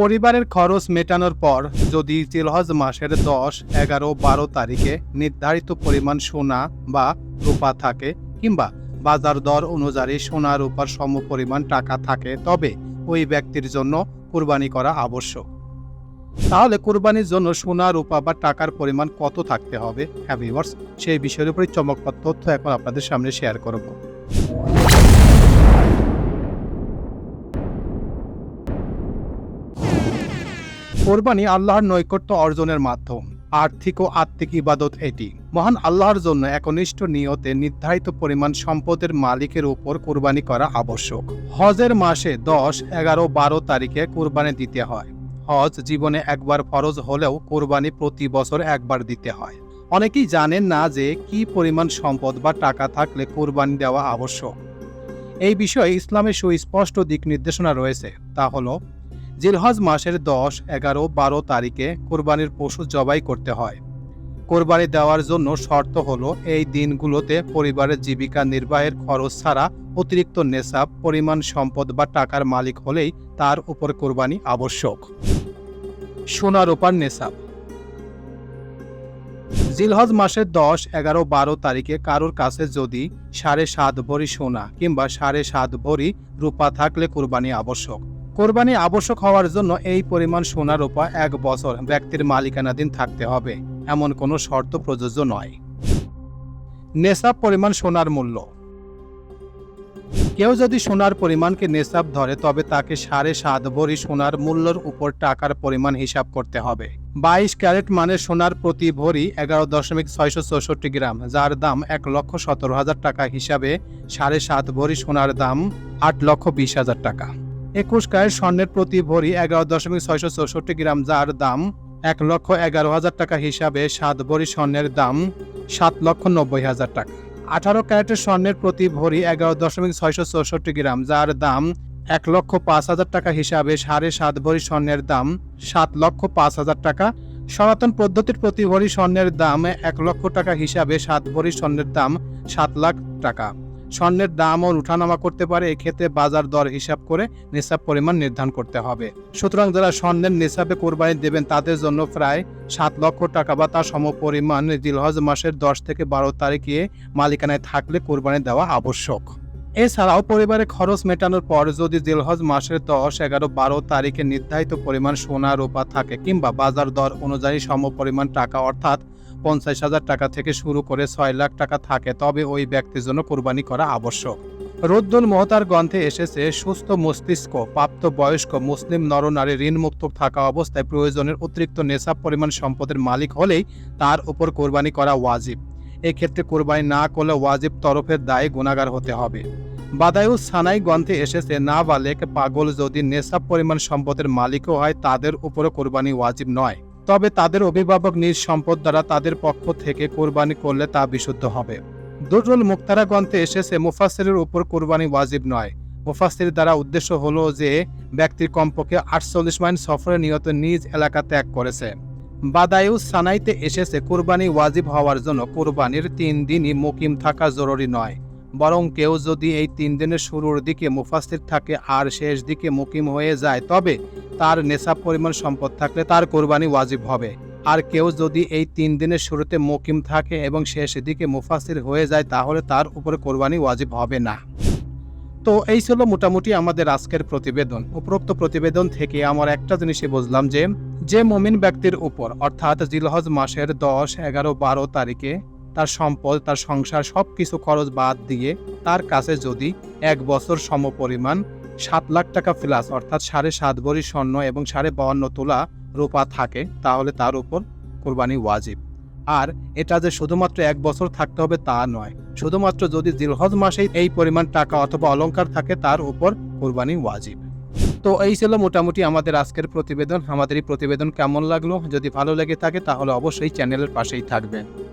পরিবারের খরচ মেটানোর পর যদি জিলহজ মাসের দশ, এগারো, বারো তারিখে নির্ধারিত পরিমাণ সোনা বা রূপা থাকে কিংবা বাজার দর অনুযায়ী সোনা, রূপার সম পরিমাণ টাকা থাকে, তবে ওই ব্যক্তির জন্য কুরবানি করা আবশ্যক। তাহলে কুরবানির জন্য সোনা, রূপা বা টাকার পরিমাণ কত থাকতে হবে? হ্যাঁ ভিউয়ার্স সেই বিষয়ের উপরে চমকপ্রদ তথ্য এখন আপনাদের সামনে শেয়ার করব। কোরবানি আল্লাহর নৈকট্য অর্জনের মাধ্যম, আর্থিক ও আত্মিক ইবাদত এটি। মহান আল্লাহর জন্য একনিষ্ঠ নিয়তে নির্ধারিত পরিমাণ সম্পদের মালিকের উপর কোরবানি করা আবশ্যক। হজের মাসে দশ, এগারো, বারো তারিখে কোরবানি দিতে হয়। হজ জীবনে একবার ফরজ হলেও কোরবানি প্রতি বছর একবার দিতে হয়। অনেকেই জানেন না যে কি পরিমাণ সম্পদ বা টাকা থাকলে কোরবানি দেওয়া আবশ্যক। এই বিষয়ে ইসলামের সুস্পষ্ট দিক নির্দেশনা রয়েছে, তা হলো জিলহজ মাসের দশ, এগারো, বারো তারিখে কোরবানির পশু জবাই করতে হয়। কোরবানি দেওয়ার জন্য শর্ত হলো, এই দিনগুলোতে পরিবারের জীবিকা নির্বাহের খরচ ছাড়া অতিরিক্ত নেশাব পরিমাণ সম্পদ বা টাকার মালিক হলেই তার উপর কোরবানি আবশ্যক। সোনার ওপার নেশাব জিলহজ মাসের দশ, এগারো, বারো তারিখে কারোর কাছে যদি সাড়ে সাত ভরি সোনা কিংবা সাড়ে সাত ভরি রূপা থাকলে কোরবানি আবশ্যক। কোরবানি আবশ্যক হওয়ার জন্য এই পরিমাণ সোনা, রূপা এক বছর ব্যক্তির মালিকানাধীন থাকতে হবে, এমন কোনো শর্ত প্রযোজ্য নয়। নেশাব পরিমাণ সোনার মূল্য। কেউ যদি সোনার পরিমাণকে নেশাব ধরে, তবে তাকে সাড়ে সাত ভরি সোনার মূল্যের উপর টাকার পরিমাণ হিসাব করতে হবে। বাইশ ক্যারেট মানে সোনার প্রতি ভরি এগারো দশমিক ছয়শো চৌষট্টি গ্রাম, যার দাম এক লক্ষ সতেরো হাজার টাকা হিসাবে সাড়ে সাত ভরি সোনার দাম আট লক্ষ বিশ হাজার টাকা। একুশ ক্যারেট স্বর্ণের প্রতি ভরি এগারো দশমিক ছয়শো চৌষট্টি গ্রাম, যার দাম এক লক্ষ এগারো হাজার টাকা হিসাবে সাত ভরি স্বর্ণের দাম সাত লক্ষ নব্বই হাজার টাকা। আঠারো ক্যারেটের স্বর্ণের প্রতি ভরি এগারো দশমিক ছয়শো চৌষট্টি গ্রাম, যার দাম এক লক্ষ পাঁচ হাজার টাকা হিসাবে সাড়ে সাত ভরি স্বর্ণের দাম সাত লক্ষ পাঁচ হাজার টাকা। সনাতন পদ্ধতির প্রতি ভরি স্বর্ণের দাম এক লক্ষ টাকা হিসাবে সাত ভরি স্বর্ণের দাম সাত লাখ টাকা। স্বর্ণের দাম ও উঠানামা করতে পারে, এক্ষেত্রে বাজার দর হিসাব করে নিসাব পরিমাণ নির্ধারণ করতে হবে। সুতরাং যারা স্বর্ণের নিসাবে কোরবানি দেবেন, তাদের জন্য প্রায় সাত লক্ষ টাকা বা তার সম পরিমাণ জিলহজ মাসের দশ থেকে বারো তারিখে মালিকানায় থাকলে কোরবানি দেওয়া আবশ্যক। এছাড়াও পরিবারের খরচ মেটানোর পর যদি জিলহজ মাসের দশ, এগারো, বারো তারিখে নির্ধারিত পরিমাণ সোনা, রূপা থাকে কিংবা বাজার দর অনুযায়ী সম পরিমাণ টাকা, অর্থাৎ পঞ্চাশ হাজার টাকা থেকে শুরু করে ছয় লাখ টাকা থাকে, তবে ওই ব্যক্তির জন্য কোরবানি করা আবশ্যক। রদ্দুল মহতার গ্রন্থে এসেছে, সুস্থ মস্তিষ্ক প্রাপ্ত বয়স্ক মুসলিম নরনারী, ঋণমুক্ত থাকা অবস্থায় প্রয়োজনের অতিরিক্ত নেশাব পরিমাণ সম্পদের মালিক হলেই তার উপর কোরবানি করা ওয়াজিব। এক্ষেত্রে কোরবানি না করলে ওয়াজিব তরফের দায়ে গুণাগার হতে হবে। বাদায়ু সানাই গ্রন্থে এসেছে, না বালেক পাগল যদি নেশাব পরিমাণ সম্পদের মালিকও হয়, তাদের উপরও কোরবানি ওয়াজিব নয়। তবে তাদের অভিভাবক নিজ সম্পদ দ্বারা তাদের পক্ষ থেকে কোরবানি করলে তা বিশুদ্ধ হবে। দুরুল মুক্তারা গ্রন্থে এসেছে মুফাসিরের উপর কোরবানি ওয়াজিব নয়। মুফাসির দ্বারা উদ্দেশ্য হলো যে ব্যক্তির কমপক্ষে আটচল্লিশ মাইল সফরে নিয়ত নিজ এলাকা ত্যাগ করেছে। বাদায়ু সানাইতে এসেছে, কোরবানি ওয়াজিব হওয়ার জন্য কোরবানির তিন দিনই মুকিম থাকা জরুরি নয়। বরং কেউ যদি এই তিন দিনের শুরুর দিকে মুফাসির থাকে আর শেষ দিকে মুকিম হয়ে যায়, তবে তার নেশাব পরিমাণ সম্পদ থাকলে তার কোরবানি ওয়াজিব হবে। আর কেউ যদি এই তিন দিনের শুরুতে মুকিম থাকে এবং শেষ দিকে মুফাসির হয়ে যায়, তাহলে তার উপরে কোরবানি ওয়াজিব হবে না। তো এই ছিল মোটামুটি আমাদের আজকের প্রতিবেদন। উপরোক্ত প্রতিবেদন থেকে আমার একটা জিনিসই বুঝলাম যে যে মমিন ব্যক্তির উপর, অর্থাৎ জিলহজ মাসের দশ, এগারো, বারো তারিখে তার সম্পদ, তার সংসার সব কিছু খরচ বাদ দিয়ে তার কাছে যদি এক বছর সমপরিমাণ সাত লাখ টাকা প্লাস অর্থাৎ সাড়ে সাত ভরি স্বর্ণ এবং সাড়ে বাউন্ন তোলা রূপা থাকে, তাহলে তার উপর কোরবানি ওয়াজিব। আর এটা যে শুধুমাত্র এক বছর থাকতে হবে তা নয়। শুধুমাত্র যদি জিলহজ মাসেই এই পরিমাণ টাকা অথবা অলংকার থাকে, তার উপর কোরবানি ওয়াজিব। তো এই ছিল মোটামুটি আমাদের আজকের প্রতিবেদন। আমাদের এই প্রতিবেদন কেমন লাগল? যদি ভালো লেগে থাকে, তাহলে অবশ্যই চ্যানেলের পাশেই থাকবেন।